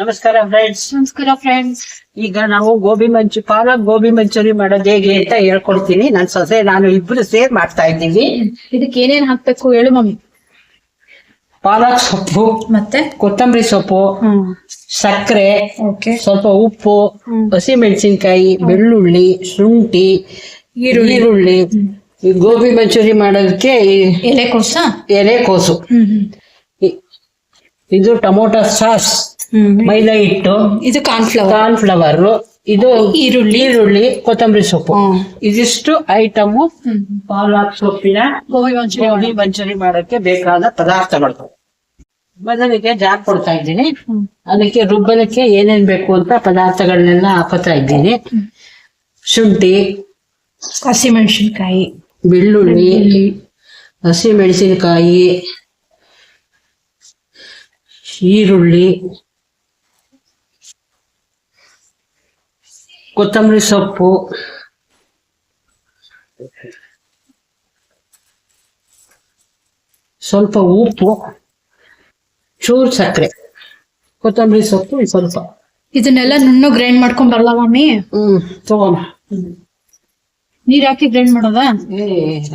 ನಮಸ್ಕಾರ ಫ್ರೆಂಡ್ಸ್ ನಮಸ್ಕಾರ ಫ್ರೆಂಡ್ಸ್ ಈಗ ನಾವು ಗೋಬಿ ಮಂಚು ಪಾಲಕ್ ಗೋಬಿ ಮಂಚೂರಿ ಮಾಡೋದು ಹೇಗೆ ಅಂತ ಹೇಳ್ಕೊಡ್ತೀನಿ. ನನ್ ಸೊಸೆ ನಾನು ಇಬ್ರು ಸೇರ್ ಮಾಡ್ತಾ ಇದ್ದೀವಿ. ಇದಕ್ಕೆ ಏನೇನ್ ಹಾಕ್ಬೇಕು ಹೇಳು ಮಮ್ಮಿ. ಪಾಲಕ್ ಸೊಪ್ಪು ಮತ್ತೆ? ಕೊತ್ತಂಬರಿ ಸೊಪ್ಪು ಸಕ್ಕರೆ ಓಕೆ. ಸ್ವಲ್ಪ ಉಪ್ಪು ಹಸಿ ಮೆಣಸಿನ್ಕಾಯಿ ಬೆಳ್ಳುಳ್ಳಿ ಶುಂಠಿ ಈರುಳ್ಳಿ. ಈ ಗೋಬಿ ಮಂಚೂರಿ ಮಾಡೋದಕ್ಕೆ ಎಲೆ ಕೋಸ? ಎಲೆಕೋಸು. ಇದು ಟೊಮೊಟೊ ಸಾಸ್. ಮೈದಾ ಹಿಟ್ಟು ಇದು ಕಾರ್ನ್ಫ್ಲವರ್ ಕಾರ್ನ್ ಫ್ಲವರ್ ಇದು ಈರುಳ್ಳಿ. ಈರುಳ್ಳಿ ಕೊತ್ತಂಬರಿ ಸೊಪ್ಪು. ಇದಿಷ್ಟು ಐಟಮ್ ಪಾಲಕ್ ಸೊಪ್ಪಿನ ಗೋಬಿ ಮಂಚೂರಿ ಗೋಬಿ ಮಂಚೂರಿ ಮಾಡಕ್ಕೆ ಬೇಕಾದ ಪದಾರ್ಥಗಳು. ಮೊದಲಿಗೆ ಜಾರ್ ಕೊಡ್ತಾ ಇದ್ದೀನಿ. ಅದಕ್ಕೆ ರುಬ್ಬಲಕ್ಕೆ ಏನೇನ್ ಬೇಕು ಅಂತ ಪದಾರ್ಥಗಳನ್ನೆಲ್ಲ ಹಾಕೋತಾ ಇದ್ದೀನಿ. ಶುಂಠಿ ಹಸಿಮೆಣಸಿನ್ಕಾಯಿ. ಬೆಳ್ಳುಳ್ಳಿ ಹಸಿ ಮೆಣಸಿನಕಾಯಿ ಈರುಳ್ಳಿ ಕೊತ್ತಂಬರಿ ಸೊಪ್ಪು. ಸ್ವಲ್ಪ ಉಪ್ಪು. ಚೂರು ಸಕ್ಕರೆ. ಕೊತ್ತಂಬರಿ ಸೊಪ್ಪು ಸ್ವಲ್ಪ. ಇದನ್ನೆಲ್ಲ ನುಣ್ಣು ಗ್ರೈಂಡ್ ಮಾಡ್ಕೊಂಡ್ ಬರಲ್ಲ ಮಮ್ಮಿ ಹ್ಮ್ ತಗೋಣ. ನೀರ್ ಹಾಕಿ ಗ್ರೈಂಡ್ ಮಾಡೋದಾ? ಏ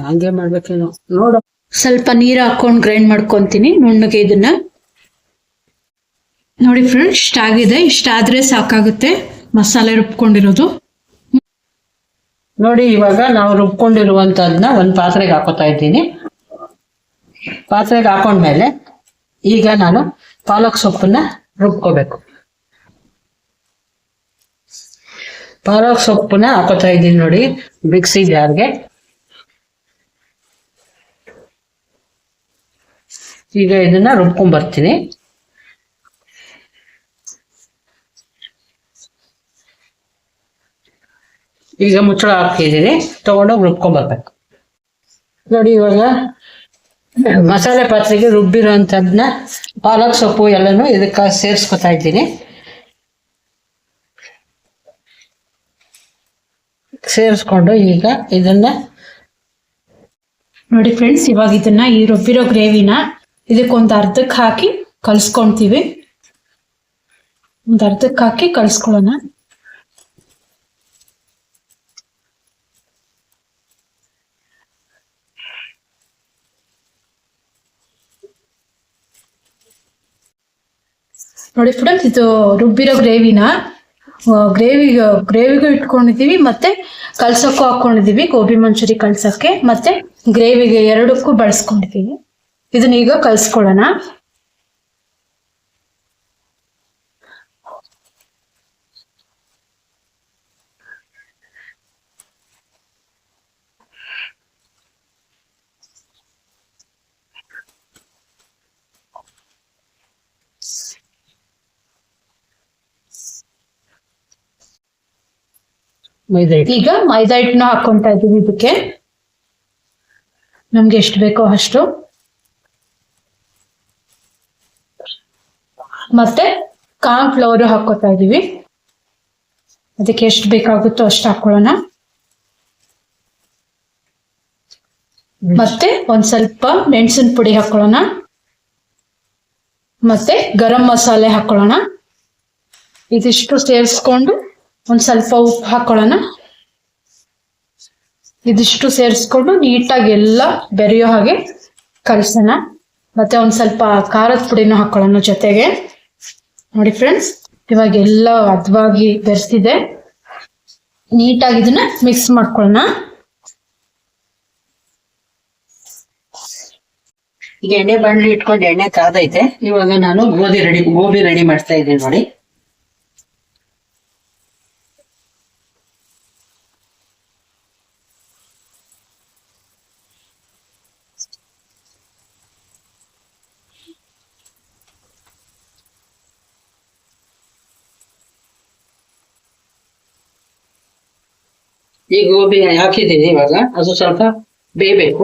ಹಂಗೆ ಮಾಡ್ಬೇಕೇನು. ನೋಡ. ಸ್ವಲ್ಪ ನೀರ್ ಹಾಕೊಂಡ್ ಗ್ರೈಂಡ್ ಮಾಡ್ಕೊಂತೀನಿ ನುಣ್ಣಗೆ ಇದನ್ನ. ನೋಡಿ ಫ್ರೆಂಡ್ಸ್ ಇಷ್ಟ ಆಗಿದೆ ಇಷ್ಟ ಆದ್ರೆ ಸಾಕಾಗುತ್ತೆ. ಮಸಾಲೆ ರುಬ್ಕೊಂಡಿರೋದು? ನೋಡಿ, ಇವಾಗ ನಾವು ರುಬ್ಕೊಂಡಿರುವಂತದ್ನ ಒಂದು ಪಾತ್ರೆಗೆ ಹಾಕೋತಾ ಇದ್ದೀನಿ. ಪಾತ್ರೆಗೆ ಹಾಕೊಂಡ್ಮೇಲೆ ಈಗ ನಾನು ಪಾಲಕ್ ಸೊಪ್ಪನ್ನ ರುಬ್ಕೋಬೇಕು. ಪಾಲಕ್ ಸೊಪ್ಪನ್ನ ಹಾಕೋತಾ ಇದ್ದೀನಿ ನೋಡಿ, ಮಿಕ್ಸಿ ಜಾರ್ಗೆ. ಈಗ ಇದನ್ನ ರುಬ್ಕೊಂಡ್ ಬರ್ತೀನಿ. ಈಗ ಮುಚ್ಚಳ ಹಾಕಿದ್ದೀನಿ ತೊಗೊಂಡೋಗಿ ರುಬ್ಕೊಂಬರ್ಬೇಕು. ನೋಡಿ ಇವಾಗ ಮಸಾಲೆ ಪಾತ್ರೆಗೆ ರುಬ್ಬಿರೋಂಥದ್ನ ಪಾಲಕ್ ಸೊಪ್ಪು ಎಲ್ಲನೂ ಇದಕ್ಕೆ ಸೇರಿಸ್ಕೊತಾ ಇದ್ದೀನಿ. ಸೇರಿಸ್ಕೊಂಡು ಈಗ ಇದನ್ನ ನೋಡಿ ಫ್ರೆಂಡ್ಸ್ ಇವಾಗ ಇದನ್ನ ಈ ರುಬ್ಬಿರೋ ಗ್ರೇವಿನ ಇದಕ್ಕೊಂದು ಅರ್ಧಕ್ಕೆ ಹಾಕಿ ಕಲ್ಸ್ಕೊಂತೀವಿ ಒಂದು ಅರ್ಧಕ್ಕೆ ಹಾಕಿ ಕಲ್ಸ್ಕೊಳ್ಳೋಣ. ನೋಡಿ ಫ್ರೆಂಡ್ಸ್ ಇದು ರುಬ್ಬಿರೋ ಗ್ರೇವಿನ ಗ್ರೇವಿ, ಗ್ರೇವಿಗೂ ಇಟ್ಕೊಂಡಿದೀವಿ ಮತ್ತೆ ಕಲ್ಸಕ್ಕೂ ಹಾಕೊಂಡಿದೀವಿ ಗೋಬಿ ಮಂಚೂರಿ ಕಲ್ಸಕ್ಕೆ ಮತ್ತೆ ಗ್ರೇವಿಗೆ ಎರಡಕ್ಕೂ ಬಳಸ್ಕೊಂಡಿದೀವಿ ಇದನ್ನ ಈಗ ಕಲ್ಸ್ಕೊಳ್ಳೋಣ ಮೈದಾ ಹಿಟ್ಟು ಈಗ ಮೈದಾ ಹಿಟ್ಟನ್ನ ಹಾಕೊಂತಾ ಇದೀವಿ ಇದಕ್ಕೆ. ನಮ್ಗೆ ಎಷ್ಟು ಬೇಕೋ ಅಷ್ಟು. ಮತ್ತೆ ಕಾರ್ನ್ ಫ್ಲವರ್ ಹಾಕೋತಾ ಇದೀವಿ ಅದಕ್ಕೆ ಎಷ್ಟು ಬೇಕಾಗುತ್ತೋ ಅಷ್ಟು ಹಾಕೊಳ್ಳೋಣ ಮತ್ತೆ ಒಂದ್ ಸ್ವಲ್ಪ ಮೆಣಸಿನ ಪುಡಿ ಹಾಕೊಳ್ಳೋಣ ಮತ್ತೆ ಗರಂ ಮಸಾಲೆ ಹಾಕೊಳ್ಳೋಣ ಇದಿಷ್ಟು ಸೇರಿಸ್ಕೊಂಡು ಒಂದ್ ಸ್ವಲ್ಪ ಉಪ್ಪು ಹಾಕೊಳ್ಳೋಣ. ಇದಿಷ್ಟು ಸೇರಿಸ್ಕೊಂಡು ನೀಟಾಗಿ ಎಲ್ಲ ಬೆರೆಯೋ ಹಾಗೆ ಕಲಸೋಣ. ಮತ್ತೆ ಒಂದ್ ಸ್ವಲ್ಪ ಖಾರದ ಪುಡಿನೂ ಹಾಕೊಳ್ಳೋಣ ಜೊತೆಗೆ. ನೋಡಿ ಫ್ರೆಂಡ್ಸ್, ಇವಾಗ ಎಲ್ಲ ಹದವಾಗಿ ಬೆರೆಸಿದೆ. ನೀಟಾಗಿ ಇದನ್ನ ಮಿಕ್ಸ್ ಮಾಡ್ಕೊಳ್ಳೋಣ. ಈಗ ಎಣ್ಣೆ ಬಾಣಲಿ ಇಟ್ಕೊಂಡು ಎಣ್ಣೆ ಕಾದೈತೆ. ಇವಾಗ ನಾನು ಗೋಧಿ ರೆಡಿ ಗೋಬಿ ರೆಡಿ ಮಾಡ್ತಾ ಇದ್ದೀನಿ ನೋಡಿ. ಈ ಗೋಬಿ ಹಾಕಿದ್ದೀನಿ ಇವಾಗ. ಅದು ಸ್ವಲ್ಪ ಬೇಯಬೇಕು.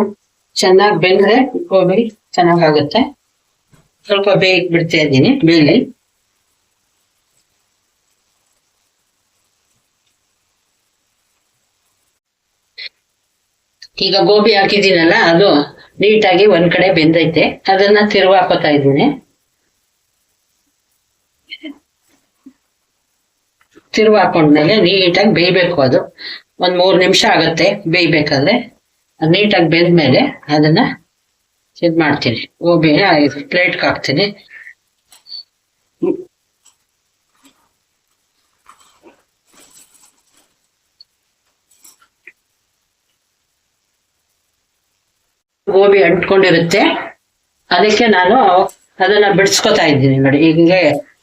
ಚೆನ್ನಾಗಿ ಬೆಂದ್ರೆ ಗೋಬಿ ಚೆನ್ನಾಗಾಗುತ್ತೆ. ಸ್ವಲ್ಪ ಬೇಯಕ್ಕೆ ಬಿಡ್ತಾ ಇದ್ದೀನಿ ಬೇಳೆ ಈಗ ಗೋಬಿ ಹಾಕಿದ್ದೀನಲ್ಲ, ಅದು ನೀಟಾಗಿ ಒಂದ್ ಕಡೆ ಬೆಂದೈತೆ. ಅದನ್ನ ತಿರುವಾಕೋತಾ ಇದ್ದೀನಿ. ತಿರುವು ಹಾಕೊಂಡ್ಮೇಲೆ ನೀಟಾಗಿ ಬೇಯ್ಬೇಕು ಅದು. ಒಂದ್ ಮೂರು ನಿಮಿಷ ಆಗತ್ತೆ ಬೇಯ್ಬೇಕಾದ್ರೆ. ಅದು ನೀಟಾಗಿ ಬೆಂದ್ಮೇಲೆ ಅದನ್ನ ಇದು ಮಾಡ್ತೀನಿ. ಗೋಬಿ ಪ್ಲೇಟ್ಗೆ ಹಾಕ್ತೀನಿ. ಗೋಬಿ ಅಂಟ್ಕೊಂಡಿರುತ್ತೆ. ಅದಕ್ಕೆ ನಾನು ಅದನ್ನ ಬಿಡಿಸ್ಕೊತಾ ಇದ್ದೀನಿ ನೋಡಿ. ಹಿಂಗೆ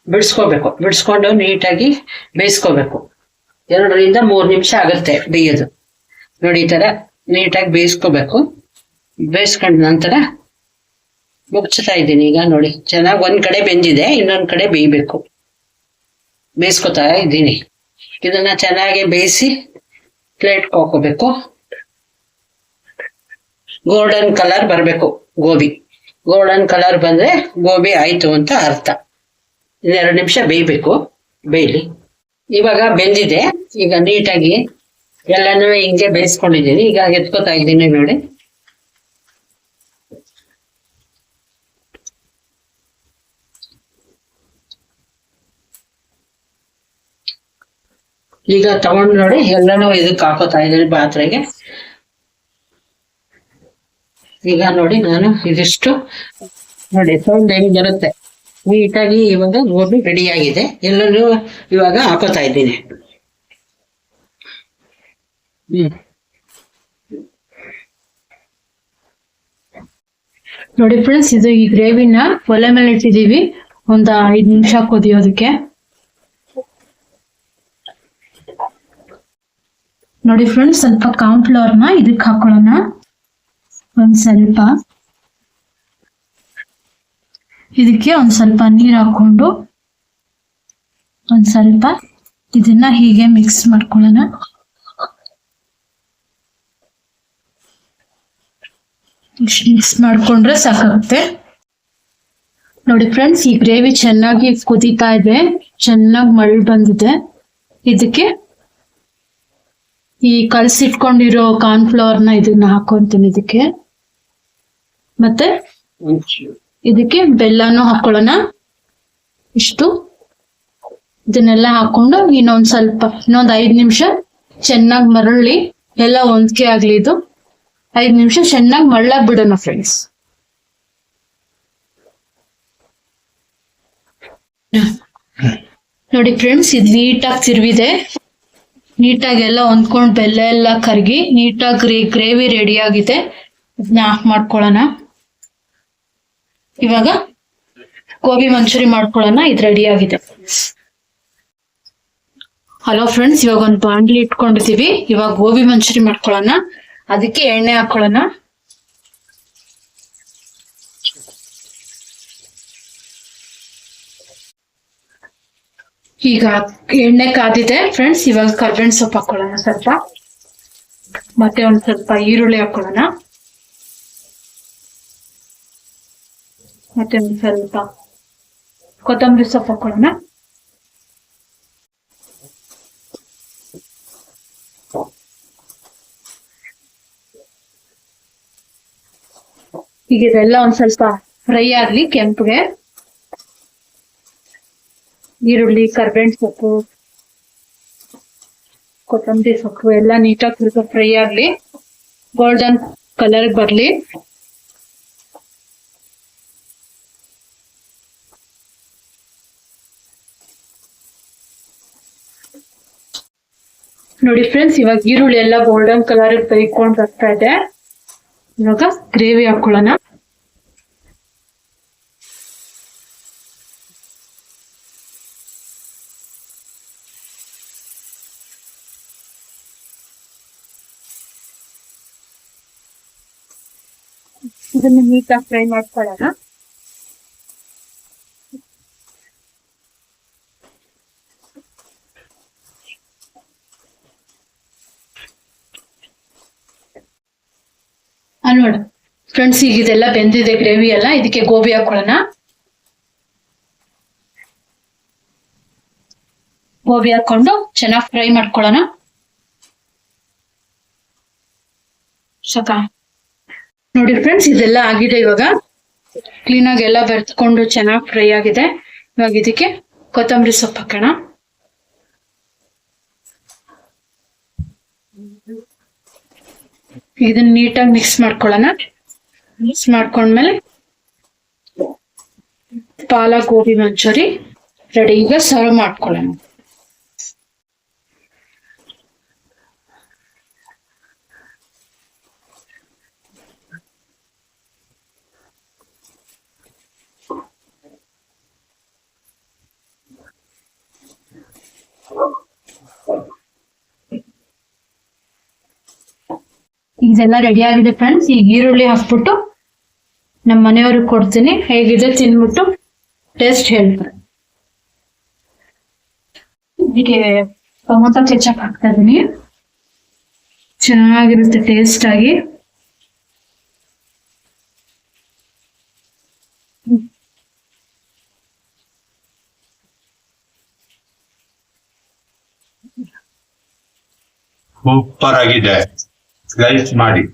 ಬಿಡಿಸ್ಕೋಬೇಕು. ಬಿಡಿಸ್ಕೊಂಡು ನೀಟಾಗಿ ಬೇಯಿಸ್ಕೋಬೇಕು. ಎರಡರಿಂದ ಮೂರು ನಿಮಿಷ ಆಗುತ್ತೆ ಬೇಯೋದು. ನೋಡಿ, ಈ ತರ ನೀಟಾಗಿ ಬೇಯಿಸ್ಕೋಬೇಕು. ಬೇಯಿಸ್ಕೊಂಡ ನಂತರ ಮುಚ್ಚತಾ ಇದ್ದೀನಿ ಈಗ, ನೋಡಿ. ಚೆನ್ನಾಗಿ ಒಂದ್ ಕಡೆ ಬೆಂದಿದೆ, ಇನ್ನೊಂದ್ ಕಡೆ ಬೇಯಬೇಕು. ಬೇಯಿಸ್ಕೊತಾ ಇದ್ದೀನಿ. ಇದನ್ನ ಚೆನ್ನಾಗಿ ಬೇಯಿಸಿ ಪ್ಲೇಟ್ ಹಾಕೋಬೇಕು. ಗೋಲ್ಡನ್ ಕಲರ್ ಬರಬೇಕು ಗೋಬಿ. ಗೋಲ್ಡನ್ ಕಲರ್ ಬಂದ್ರೆ ಗೋಬಿ ಆಯ್ತು ಅಂತ ಅರ್ಥ. ಇನ್ನೆರಡು ನಿಮಿಷ ಬೇಯಬೇಕು. ಬೇಯಲಿ. ಇವಾಗ ಬೆಂದಿದೆ. ಈಗ ನೀಟಾಗಿ ಎಲ್ಲಾನು ಹಿಂಗೆ ಬೇಯಿಸ್ಕೊಂಡಿದ್ದೀನಿ ಈಗ ಎತ್ಕೋತಾ ಇದ್ದೀನಿ ನೋಡಿ. ಈಗ ತಗೊಂಡ್ ನೋಡಿ, ಎಲ್ಲಾನು ಇದಕ್ಕೆ ಹಾಕೋತಾ ಇದ್ದೀನಿ ಪಾತ್ರೆಗೆ. ಈಗ ನೋಡಿ ನಾನು ಇದಿಷ್ಟು ನೋಡಿ, ಸೌಂಡ್ ಹೆಂಗ್ ಬರುತ್ತೆ ನೀಟಾಗಿ ಇವಾಗ ಗೋಬಿ ರೆಡಿ ಆಗಿದೆ. ಎಲ್ಲರೂ ಇವಾಗ ಹಾಕೋತಾ ಇದ್ದೀನಿ. ನೋಡಿ ಫ್ರೆಂಡ್ಸ್ ಇದು ಈ ಗ್ರೇವಿನ ಒಲೆ ಮೇಲೆ ಇಟ್ಟಿದೀವಿ ಒಂದ ಐದ್ ನಿಮಿಷ ಕುದಿಯೋದಕ್ಕೆ ನೋಡಿ ಫ್ರೆಂಡ್ಸ್ ಸ್ವಲ್ಪ ಕಾರ್ನ್ಫ್ಲವರ್ನ ಇದಕ್ಕೆ ಹಾಕೊಳ್ಳೋಣ. ಒಂದ್ ಸ್ವಲ್ಪ. ಇದಕ್ಕೆ ಒಂದ್ ಸ್ವಲ್ಪ ನೀರ್ ಹಾಕೊಂಡು ಒಂದ್ ಸ್ವಲ್ಪ ಇದನ್ನ ಹೀಗೆ ಮಿಕ್ಸ್ ಮಾಡ್ಕೊಳ್ಳೋಣ. ಮಿಕ್ಸ್ ಮಾಡ್ಕೊಂಡ್ರೆ ಸಾಕಾಗುತ್ತೆ. ನೋಡಿ ಫ್ರೆಂಡ್ಸ್ ಈ ಗ್ರೇವಿ ಚೆನ್ನಾಗಿ ಕುದೀತಾ ಇದೆ. ಚೆನ್ನಾಗಿ ಮಳ್ ಬಂದಿದೆ. ಇದಕ್ಕೆ ಈ ಕಲ್ಸಿಟ್ಕೊಂಡಿರೋ ಕಾರ್ನ್ಫ್ಲವರ್ನ ಇದನ್ನ ಹಾಕೊಂತೀನಿ ಇದಕ್ಕೆ. ಮತ್ತೆ. ಇದಕ್ಕೆ ಬೆಲ್ಲನೂ ಹಾಕೊಳ್ಳೋಣ. ಇಷ್ಟು. ಇದನ್ನೆಲ್ಲ ಹಾಕೊಂಡು ಇನ್ನೊಂದ್ ಸ್ವಲ್ಪ, ಇನ್ನೊಂದ್ ಐದ್ ನಿಮಿಷ ಚೆನ್ನಾಗಿ ಮರಳಿ, ಎಲ್ಲ ಹೊಂದ್ಕೆ ಆಗ್ಲಿ ಇದು. ಐದ್ ನಿಮಿಷ ಚೆನ್ನಾಗಿ ಮರಳಾಗ್ ಬಿಡೋಣ ಫ್ರೆಂಡ್ಸ್ ನೋಡಿ ಫ್ರೆಂಡ್ಸ್ ಇದು ನೀಟಾಗಿ ತಿರುವಿದೆ. ನೀಟಾಗಿ ಎಲ್ಲ ಹೊಂದ್ಕೊಂಡು ಬೆಲ್ಲ ಎಲ್ಲ ಕರಗಿ, ನೀಟಾಗಿ ಗ್ರೇವಿ ರೆಡಿ ಆಗಿದೆ. ಇದನ್ನ ಆಫ್ ಮಾಡ್ಕೊಳ್ಳೋಣ. ಇವಾಗ ಗೋಬಿ ಮಂಚೂರಿ ಮಾಡ್ಕೊಳ್ಳೋಣ, ಇದು ರೆಡಿ ಆಗಿದೆ. ಹಲೋ ಫ್ರೆಂಡ್ಸ್ ಇವಾಗ ಒಂದು ಬಾಂಡ್ಲಿ ಇಟ್ಕೊಂಡಿದೀವಿ ಇವಾಗ ಗೋಬಿ ಮಂಚೂರಿ ಮಾಡ್ಕೊಳ್ಳೋಣ. ಅದಕ್ಕೆ ಎಣ್ಣೆ ಹಾಕೊಳ್ಳೋಣ. ಈಗ ಎಣ್ಣೆ ಕಾದಿದೆ ಫ್ರೆಂಡ್ಸ್ ಇವಾಗ ಕರ್ಬೇವಿನ ಸೊಪ್ಪು ಹಾಕೊಳ್ಳೋಣ ಸ್ವಲ್ಪ. ಮತ್ತೆ ಒಂದ್ ಸ್ವಲ್ಪ ಈರುಳ್ಳಿ ಹಾಕೊಳ್ಳೋಣ. ಮತ್ತೆ ಒಂದು ಸ್ವಲ್ಪ ಕೊತ್ತಂಬರಿ ಸೊಪ್ಪು ಹಾಕೊಳ್ಳೋಣ ಈಗ ಇದೆಲ್ಲ ಒಂದ್ ಸ್ವಲ್ಪ ಫ್ರೈ ಆಗ್ಲಿ ಕೆಂಪುಗೆ. ಈರುಳ್ಳಿ, ಕರ್ಬೇವಿನ ಸೊಪ್ಪು, ಕೊತ್ತಂಬರಿ ಸೊಪ್ಪು ಎಲ್ಲ ನೀಟಾಗಿ ಸ್ವಲ್ಪ ಫ್ರೈ ಆಗ್ಲಿ. ಗೋಲ್ಡನ್ ಕಲರ್ ಬರ್ಲಿ. ನೋಡಿ ಫ್ರೆಂಡ್ಸ್ ಇವಾಗ ಈರುಳ್ಳಿ ಎಲ್ಲ ಗೋಲ್ಡನ್ ಕಲರ್ ಬೇಯ್ಕೊಂಡು ಬರ್ತಾ ಇದೆ. ಇವಾಗ ಗ್ರೇವಿ ಹಾಕೊಳ್ಳೋಣ. ಇದನ್ನ ನೀಟಾಗಿ ಫ್ರೈ ಮಾಡ್ಕೊಳ್ಳೋಣ. ನೋಡು. ಫ್ರೆಂಡ್ಸ್ ಈಗ ಇದೆಲ್ಲ ಬೆಂದಿದೆ ಗ್ರೇವಿ ಎಲ್ಲ, ಇದಕ್ಕೆ ಗೋಬಿ ಹಾಕೊಳ್ಳೋಣ. ಗೋಬಿ ಹಾಕೊಂಡು ಚೆನ್ನಾಗಿ ಫ್ರೈ ಮಾಡ್ಕೊಳ್ಳೋಣ. ಸಾಕ ನೋಡಿ ಫ್ರೆಂಡ್ಸ್ ಇದೆಲ್ಲ ಆಗಿದೆ ಇವಾಗ. ಕ್ಲೀನಾಗಿ ಎಲ್ಲ ಬೆರೆತ್ಕೊಂಡು ಚೆನ್ನಾಗಿ ಫ್ರೈ ಆಗಿದೆ. ಇವಾಗ ಇದಕ್ಕೆ ಕೊತ್ತಂಬರಿ ಸೊಪ್ಪು ಹಾಕೋಣ. ಇದನ್ನ ನೀಟಾಗಿ ಮಿಕ್ಸ್ ಮಾಡ್ಕೊಳ್ಳೋಣ. ಮಿಕ್ಸ್ ಮಾಡ್ಕೊಂಡ್ಮೇಲೆ ಪಾಲಕ್ ಗೋಬಿ ಮಂಚೂರಿ ರೆಡಿ ಈಗ ಸರ್ವ್ ಮಾಡ್ಕೊಳ್ಳೋಣ. ಇದೆಲ್ಲ ರೆಡಿ ಆಗಿದೆ ಫ್ರೆಂಡ್ಸ್ ಈಗ ಈರುಳ್ಳಿ ಹಾಕ್ಬಿಟ್ಟು ನಮ್ಮ ಮನೆಯವ್ರಿಗೆ ಕೊಡ್ತೀನಿ. ಹೇಗಿದೆ ತಿನ್ಬಿಟ್ಟು ಟೇಸ್ಟ್ ಹೇಳ್ತಾರೆ. ಇದಕ್ಕೆ ಟೊಮೊಟೊ ಕೆಚಪ್ ಹಾಕ್ತಾ ಇದೀನಿ. ಚೆನ್ನಾಗಿರುತ್ತೆ ಟೇಸ್ಟ್ ಆಗಿ. ಸೂಪರ್ ಆಗಿದೆ. Gayatri Mari.